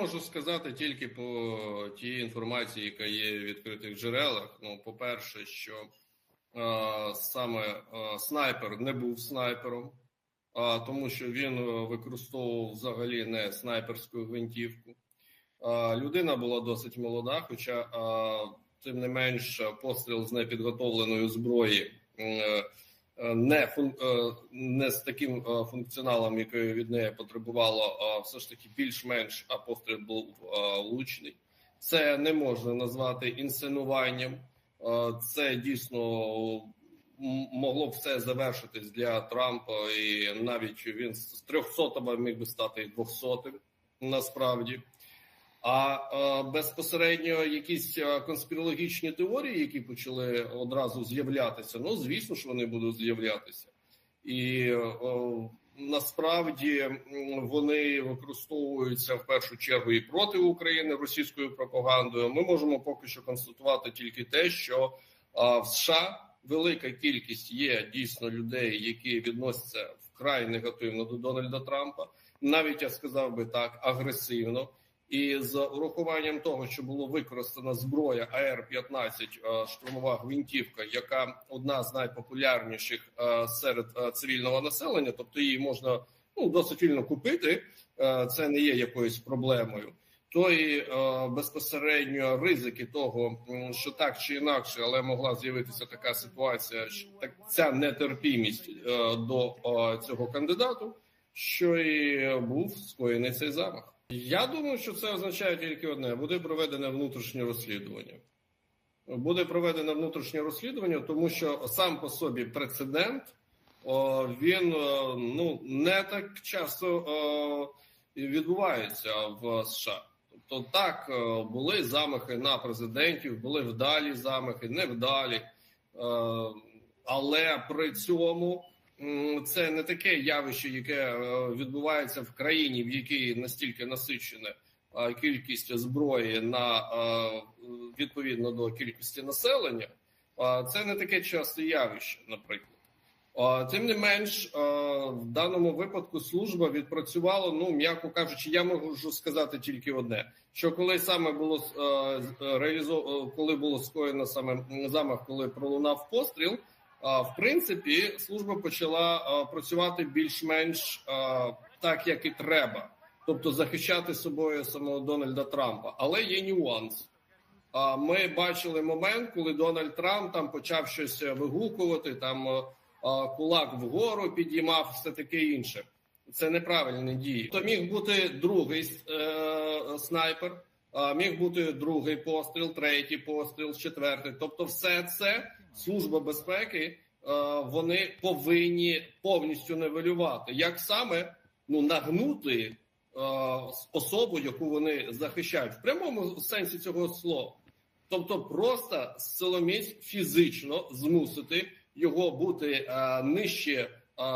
можу сказати тільки по тій інформації, яка є в відкритих джерелах. Ну, по-перше, що е, саме е, снайпер не був снайпером, а тому що він е, використовував взагалі не снайперську гвинтівку. Е, людина була досить молода, хоча, е, тим не менш, постріл з непідготовленої зброї. Е, не фун... е, не з таким е, функціоналом, який від неї потребувало, а все ж таки більш-менш а постріл був е, влучний. Це не можна назвати інсценуванням. Е, Це дійсно могло б все завершитись для Трампа, і навіть він з 300 міг би стати і 200 насправді. А е, безпосередньо якісь е, конспірологічні теорії, які почали одразу з'являтися, ну звісно ж вони будуть з'являтися, і е, насправді вони використовуються в першу чергу і проти України російською пропагандою. Ми можемо поки що констатувати тільки те, що е, в США велика кількість є дійсно людей, які відносяться вкрай негативно до Дональда Трампа, навіть я сказав би так агресивно. І з урахуванням того, що було використана зброя АР-15 е, штурмова гвинтівка, яка одна з найпопулярніших е, серед е, цивільного населення, тобто її можна ну досить вільно купити, це не є якоюсь проблемою. То і безпосередньо ризики того, що так чи інакше, але могла з'явитися така ситуація, що так ця нетерпімість до цього кандидату, що і був скоєний цей замах. Я думаю, що це означає тільки одне: буде проведене внутрішнє розслідування. Буде проведене внутрішнє розслідування, тому що сам по собі прецедент він ну не так часто відбувається в США. Тобто, так були замахи на президентів, були вдалі замахи, невдалі, Е, але при цьому це не таке явище, яке е, відбувається в країні, в якій настільки насичена е, кількість зброї на е, відповідно до кількості населення. Це не таке часте явище, наприклад. Тим не менш, в даному випадку служба відпрацювала, ну м'яко кажучи, я можу сказати тільки одне: що коли саме було реалізовано, коли було скоєно саме замах, коли пролунав постріл, в принципі, служба почала працювати більш-менш так, як і треба, тобто захищати собою самого Дональда Трампа. Але є нюанс. Ми бачили момент, коли Дональд Трамп там почав щось вигукувати, там кулак вгору підіймав, все таке інше. Це неправильні дії. То міг бути другий е, снайпер, міг бути другий постріл, третій постріл, четвертий. Тобто, все це служба безпеки вони повинні повністю нивелювати. Як саме ну нагнути е, особу, яку вони захищають, в прямому сенсі цього слова, тобто просто силоміць фізично змусити його бути нижче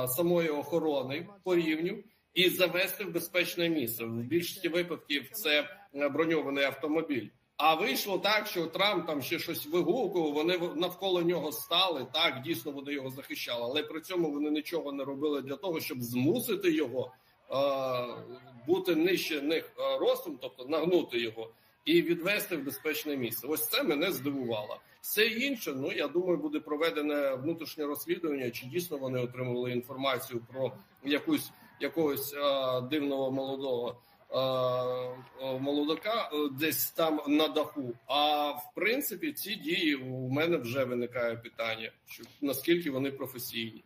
самої охорони по рівню. І завести в безпечне місце в більшості випадків це е, броньований автомобіль. А вийшло так, що Трамп там ще щось вигукував. Вони навколо нього стали. Так дійсно вони його захищали, але при цьому вони нічого не робили для того, щоб змусити його е, бути нижче них е, ростом, тобто нагнути його і відвести в безпечне місце. Ось це мене здивувало. Все інше, ну я думаю, буде проведене внутрішнє розслідування, чи дійсно вони отримували інформацію про якусь якогось е, дивного молодого е, е, молодака десь там на даху. А в принципі, ці дії у мене вже виникає питання, що наскільки вони професійні.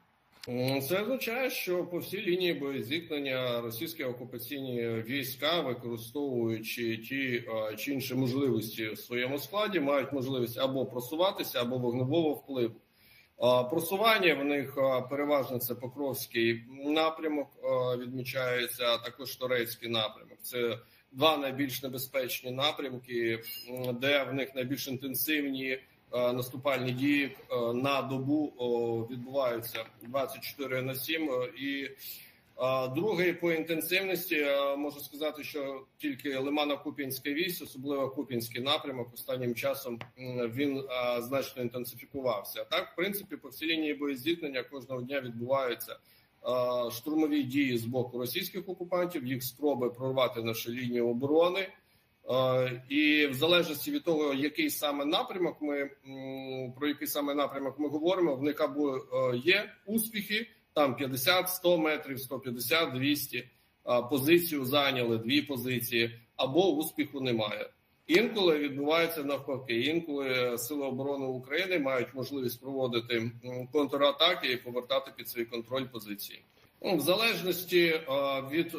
Це означає, що по всій лінії боєзіткнення російські окупаційні війська, використовуючи ті чи інші можливості в своєму складі, мають можливість або просуватися, або вогневого впливу. Просування в них переважно це Покровський напрямок, відмічається, також турецький напрямок. Це два найбільш небезпечні напрямки, де в них найбільш інтенсивні наступальні дії на добу відбуваються 24 на 7. І другий по інтенсивності можу сказати, що тільки Лимано-Купінська вісь, особливо Купінський напрямок, останнім часом він значно інтенсифікувався. Так, в принципі, по всій лінії боєзіткнення кожного дня відбуваються штурмові дії з боку російських окупантів, їх спроби прорвати нашу лінію оборони. Е, І в залежності від того, який саме напрямок ми про який саме напрямок ми говоримо, в них або е, є успіхи, там 50, 100 метрів, 150, 200, позицію зайняли дві позиції, або успіху немає. Інколи відбувається навпаки. Інколи сили оборони України мають можливість проводити контратаки і повертати під свій контроль позиції. Ну, в залежності е, від е,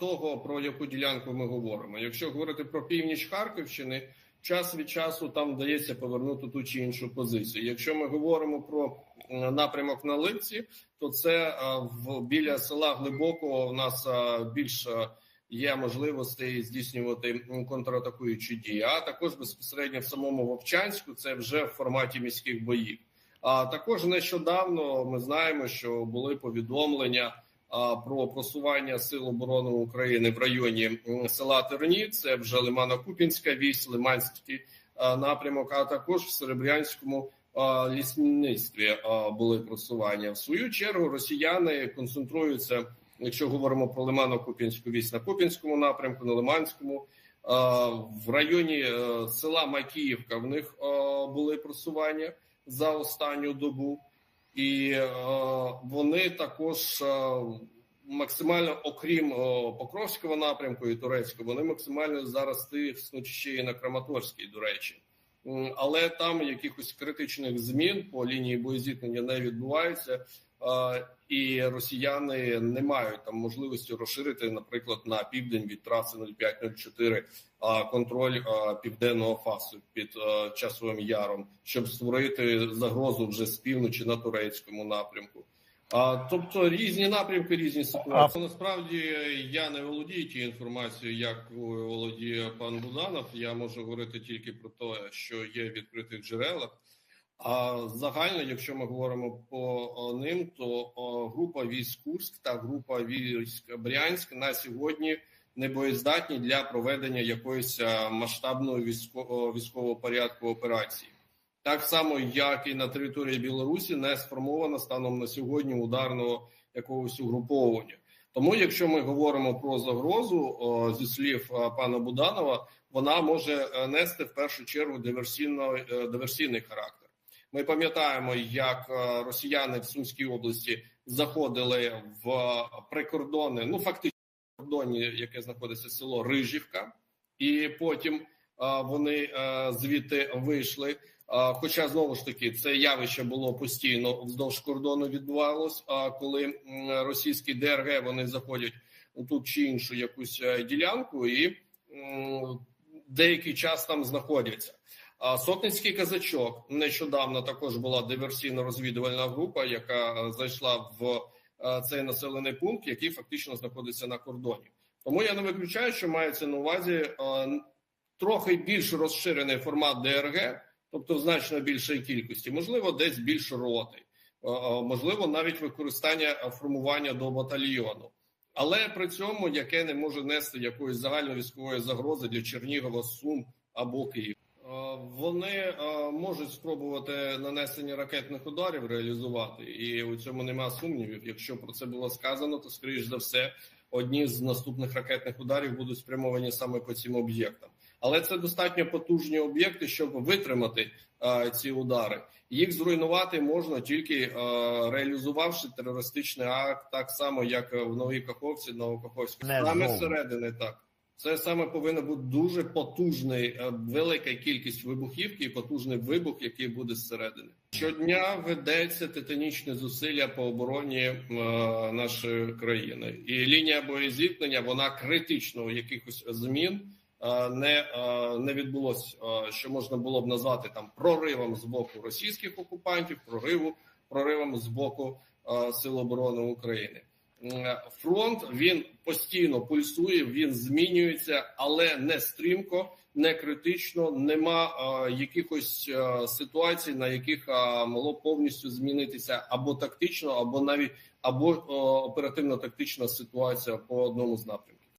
того, про яку ділянку ми говоримо. Якщо говорити про північ Харківщини, час від часу там вдається повернути ту чи іншу позицію. Якщо ми говоримо про е, напрямок на Липці, то це е, в біля села Глибокого. У нас е, більше є можливостей здійснювати контратакуючі дії. А також безпосередньо в самому Вовчанську це вже в форматі міських боїв. А також нещодавно ми знаємо, що були повідомлення про просування сил оборони України в районі села Терні. Це вже Лимано-Купінська вісь, Лиманський напрямок, а також в Серебрянському лісництві були просування. В свою чергу росіяни концентруються, якщо говоримо про Лимано-Купінську вісь на Купінському напрямку, на Лиманському. В районі е, села Макіївка в них були просування за останню добу, і е, вони також е, максимально, окрім е, Покровського напрямку і турецького, вони максимально зараз тиснуть ще і на Краматорський, до речі. Але там якихось критичних змін по лінії боєзіткнення не відбувається, і росіяни не мають там можливості розширити, наприклад, на південь від траси 0504 а, контроль південного фасу під часовим яром, щоб створити загрозу вже з півночі на турецькому напрямку. А тобто різні напрямки, різні ситуації. Насправді я не володію тією інформацією, як володіє пан Буданов. Я можу говорити тільки про те, що є в відкритих джерелах. А загально, якщо ми говоримо по ним, то група військ Курськ та група військ Брянськ на сьогодні не боєздатні для проведення якоїсь масштабної військового військового порядку операції. Так само, як і на території Білорусі, не сформовано станом на сьогодні ударного якогось угруповання. Тому, якщо ми говоримо про загрозу зі слів пана Буданова, вона може е, нести в першу чергу е, диверсійний характер. Ми пам'ятаємо, як е, росіяни в Сумській області заходили в прикордони, ну фактично кордоні, яке знаходиться село Рижівка, і потім е, вони е, звідти вийшли. Хоча знову ж таки це явище було постійно вздовж кордону відбувалось. А коли російські ДРГ вони заходять у ту чи іншу якусь ділянку і деякий час там знаходяться. Сотницький казачок нещодавно також була диверсійно-розвідувальна група, яка е, зайшла в е, цей населений пункт, який фактично знаходиться на кордоні. Тому я не виключаю, що мається на увазі е, трохи більш розширений формат ДРГ, тобто значно більшої кількості, можливо, десь більш роти, можливо, навіть використання формування до батальйону. Але при цьому яке не може нести якоїсь загальновійськової загрози для Чернігова, Сум або Київ. Е, Вони е, можуть спробувати нанесення ракетних ударів реалізувати, і у цьому нема сумнівів. Якщо про це було сказано, то скоріш за все одні з наступних ракетних ударів будуть спрямовані саме по цим об'єктам. Але це достатньо потужні об'єкти, щоб витримати е, ці удари. Їх зруйнувати можна тільки е, реалізувавши терористичний акт, так само як в Новій Каховці, Новокаховську. Не Саме знову. зсередини так. Це саме повинна бути дуже потужний, е, велика кількість вибухівки і потужний вибух, який буде зсередини. Щодня ведеться титанічне зусилля по обороні е, нашої країни, і лінія боєзіткнення вона критично якихось змін е, не, е, не відбулось, е, що можна було б назвати там проривом з боку російських окупантів, прориву проривом з боку е, Сил оборони України. Фронт він постійно пульсує, він змінюється, але не стрімко, не критично. Нема е, якихось е, ситуацій, на яких е, могло повністю змінитися або тактично, або навіть або е, оперативно-тактична ситуація по одному з напрямків.